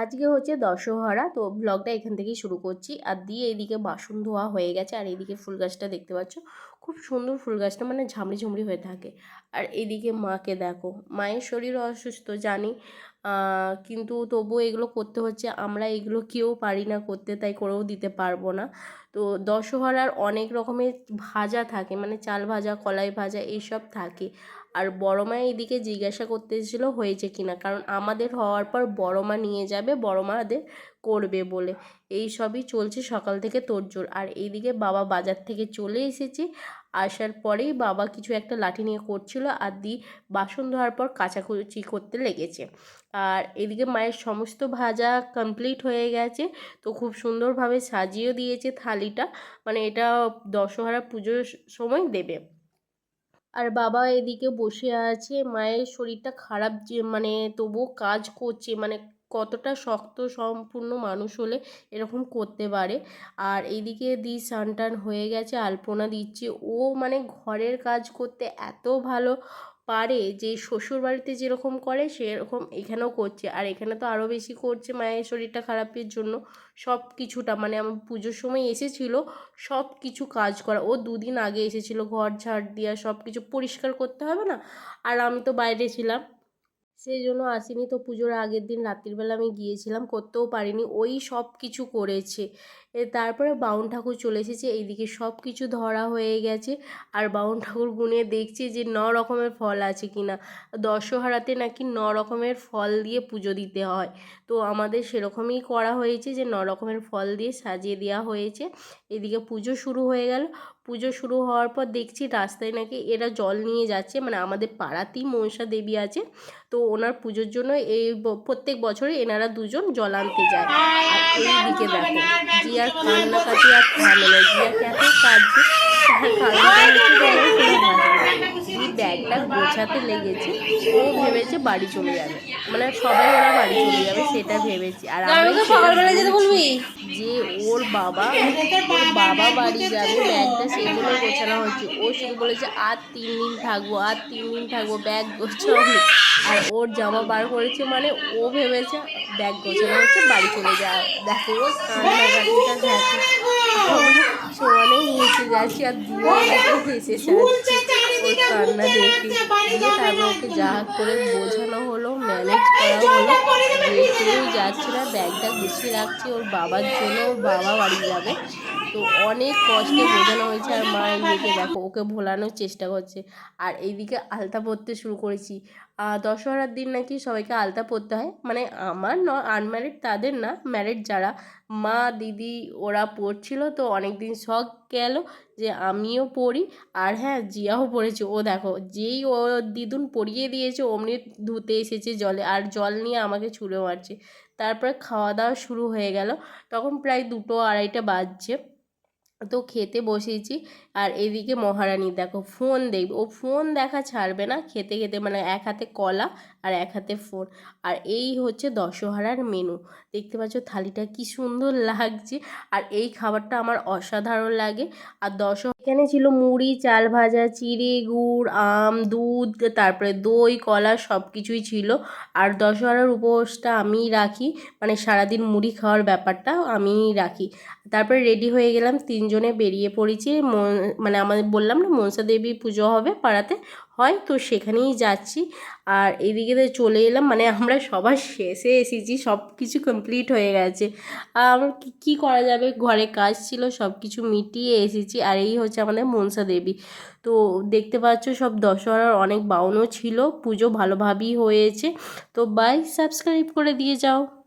আজকে হচ্ছে দশহরা, তো ব্লগটা এখান থেকেই শুরু করছি। আর দিয়ে এদিকে বাসন ধোয়া হয়ে গেছে, আর এদিকে ফুল গাছটা দেখতে পাচ্ছ, খুব সুন্দর ফুল গাছটা মানে ঝামড়ি ঝুমড়ি হয়ে থাকে। আর এদিকে মাকে দেখো, মায়ের শরীর অসুস্থ জানি কিন্তু তবুও এগুলো করতে হচ্ছে। আমরা এগুলো কেউ পারি না করতে, তাই করেও দিতে পারব না। তো দশহরার অনেক রকমের ভাজা থাকে মানে চাল ভাজা, কলাই ভাজা এইসব থাকে। আর বড় মা এইদিকে জিজ্ঞাসা করতে এসেছিল হয়েছে কিনা কারণ আমাদের হওয়ার পর বড় মা নিয়ে যাবে, বড় মাদের করবে বলে। এই সবই চলছে সকাল থেকে তোড়জোড় আর এইদিকে বাবা বাজার থেকে চলে এসেছে। আসার পরেই বাবা কিছু একটা লাঠি নিয়ে করছিল আর দি বাসন ধোয়ার পর কাচাকুচি করতে লেগেছে। আর এদিকে মায়ের সমস্ত ভাজা কমপ্লিট হয়ে গেছে। তো খুব সুন্দরভাবে সাজিয়েও দিয়েছে থালিটা। মানে এটা দশহরা পুজোর সময় দেবে। আর বাবা এদিকে বসে আছে। মায়ের শরীরটা খারাপ যে মানে তবুও কাজ করছে। মানে কতটা শক্ত সম্পূর্ণ মানুষ হলে এরকম করতে পারে। আর এইদিকে দি সানটান হয়ে গেছে, আলপনা দিচ্ছে। ও মানে ঘরের কাজ করতে এত ভালো পারে যে শ্বশুর বাড়িতে যেরকম করে সেরকম এখানেও করছে। আর এখানে তো আরও বেশি করছে মায়ের শরীরটা খারাপের জন্য। সব কিছুটা মানে আমার পুজোর সময় এসেছিল, সব কিছু কাজ করা। ও দুদিন আগে এসেছিল, ঘর ঝাড় দেওয়া, সব কিছু পরিষ্কার করতে হবে না? আর আমি তো বাইরে ছিলাম। সেই জন্য আসিনি। তো পুজোর আগের দিন রাত্রিবেলা আমি গিয়েছিলাম, করতেও পারিনি। ওই সব কিছু করেছে। তারপরে বাউন ঠাকুর চলে এসেছে। এইদিকে সব কিছু ধরা হয়ে গেছে। আর বাউন ঠাকুর গুনে দেখছে যে ন রকমের ফল আছে কি না দশহরাতে নাকি ন রকমের ফল দিয়ে পুজো দিতে হয়। তো আমাদের সেরকমই করা হয়েছে যে ন রকমের ফল দিয়ে সাজিয়ে দেওয়া হয়েছে। এদিকে পুজো শুরু হয়ে গেল। পুজো শুরু হওয়ার পর দেখছি রাস্তায় নাকি এরা জল নিয়ে যাচ্ছে। মানে আমাদের পাড়াতেই মনসা দেবী আছে। তো ওনার পুজোর জন্য এই প্রত্যেক বছরে এনারা দুজন জল আনতে যায়। আর এইদিকে দেখো জিয়ার কান্নাকাটি আর থামে না জিয়াকে এত কাঁদছে তার কারণটা হচ্ছে যে আমার কোনো ভালো না। জি ব্যাগটা গোছাতে লেগেছে ও ভেবেছে বাড়ি চলে যাবে। মানে সবাই ওরা বাড়ি চলে যাবে সেটা ভেবেছি। আর আমি সকালবেলা যেতে বলবি? যে ওর বাবা ওর বাবা বাড়ি যাবে ব্যাগটা সেই জন্য গোছানো হচ্ছে। ও শুধু বলেছে আর তিন দিন থাকব আর তিন দিন থাকব ব্যাগ গোছানো আর ওর জামা বার করেছে মানে ও ভেবেছে ব্যাগ গোছানো হচ্ছে বাড়ি চলে যাওয়া দেখো ও সমানে হেসে যাচ্ছি আর দিয়ে হেসে যাচ্ছি ওর কান্না দেখে দিয়ে তারপর ওকে যা করে বোঝানো হলো ম্যানেজ করা হলো। যে কেউ যাচ্ছে না ব্যাগটা গুছিয়ে রাখছে ওর বাবার জন্য ওর বাবা বাড়ি যাবে। তো অনেক কষ্টে বোঝানো হয়েছে আর মা এইদিকে দেখো ওকে ভোলানোর চেষ্টা করছে। আর এইদিকে আলতা পরতে শুরু করেছি। দশহরার দিন নাকি সবাইকে আলতা পরতে হয়। মানে আমার ন আনম্যারিড তাদের না ম্যারিড যারা মা, দিদি ওরা পড়ছিল তো অনেক দিন শখ গেল যে আমিও পড়ি। আর হ্যাঁ জিয়াও পড়েছে। ও দেখো, যেই ও দিদুন পরিয়ে দিয়েছে, অমনি ধুতে এসেছে জলে আর জল নিয়ে আমাকে ছুঁড়ে মারছে। তারপরে খাওয়া দাওয়া শুরু হয়ে গেল। তখন প্রায় দুটো আড়াইটা বাজছে। তো খেতে বসেছি। আর এদিকে মহারানী দেখো ফোন দেখবে ও ফোন দেখা ছাড়বে না। খেতে খেতে মানে এক হাতে কলা আর এক হাতে ফোন আর এই হচ্ছে দশহরার মেনু দেখতে পাচ্ছ থালিটা কি সুন্দর লাগছে। আর এই খাবারটা আমার অসাধারণ লাগে। আর দশ এখানে ছিল মুড়ি, চাল ভাজা, চিড়ে গুড়, আম, দুধ, তারপরে দই, কলা সব কিছুই ছিল। আর দশহরার উপোসটা আমিই রাখি। মানে সারাদিন মুড়ি খাওয়ার ব্যাপারটা আমিই রাখি। তারপরে রেডি হয়ে গেলাম তিনজনে বেরিয়ে পড়েছি। মন- আমাদের বললাম না, মনসা দেবী পুজো হবে পাড়াতে। হয় তো সেখানেই যাচ্ছি। আর এদিকে চলে এলাম মানে আমরা সবার শেষে এসেছি, সব কিছু কমপ্লিট হয়ে গেছে। আর কী করা যাবে? ঘরে কাজ ছিল, সব কিছু মিটিয়ে এসেছি। আর এই হচ্ছে আমাদের মনসা দেবী। তো দেখতে পাচ্ছ, সব দশহরার অনেক বাউনও ছিল, পুজো ভালোভাবেই হয়েছে। তো বাই সাবস্ক্রাইব করে দিয়ে যাও।